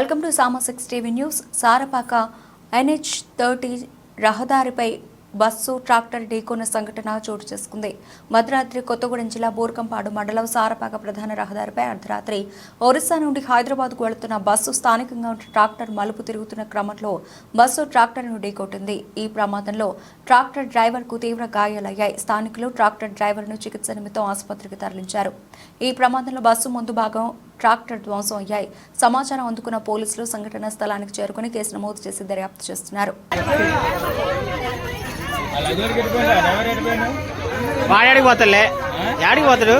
Welcome to Sama six TV news. Sarapaka NH thirty రహదారిపై bus tractor ఢీకొన్న సంఘటన చోటు చేసుకుంది. మధ్యరాత్రి కొత్తగూడెం జిల్లా బోర్కంపాడు మండలం సారపాక ప్రధాన రహదారిపై అర్ధరాత్రి ఒరిస్సా నుండి హైదరాబాద్కు వెళుతున్న బస్సు స్థానికంగా ఉన్న ట్రాక్టర్ మలుపు తిరుగుతున్న క్రమంలో బస్సు ట్రాక్టర్ను ఢీకొట్టింది. ఈ ప్రమాదంలో ట్రాక్టర్ డ్రైవర్కు తీవ్ర గాయాలయ్యాయి. స్థానికులు ట్రాక్టర్ డ్రైవర్ను చికిత్స నిమిత్తం ఆసుపత్రికి తరలించారు. ఈ ప్రమాదంలో బస్సు ముందు భాగం ట్రాక్టర్ ధ్వంసం అయ్యాయి. సమాచారం అందుకున్న పోలీసులు సంఘటనా స్థలానికి చేరుకుని కేసు నమోదు చేసి దర్యాప్తు చేస్తున్నారు. వాడాడికి పోతాడులే. యాడికి పోతాడు?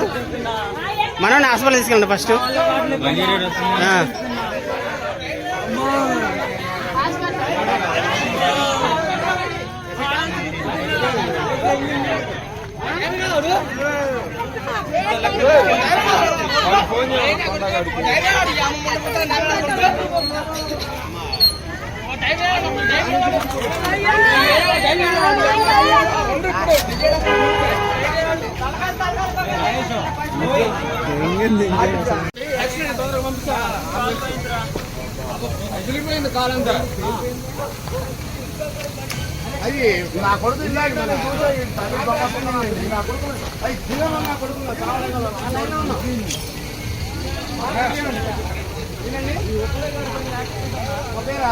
మనం హాస్పిటల్ తీసుకెళ్ళండి ఫస్ట్. ఆ. అది నా కొడుకు ఇలాగ మన చూసా ఈ తల్లి బాగుంటుంది. నా కొడుకు అది తినమని నా కొడుకు నా కావాలి కదా. అలాగే ఉన్నా. ఒకేరా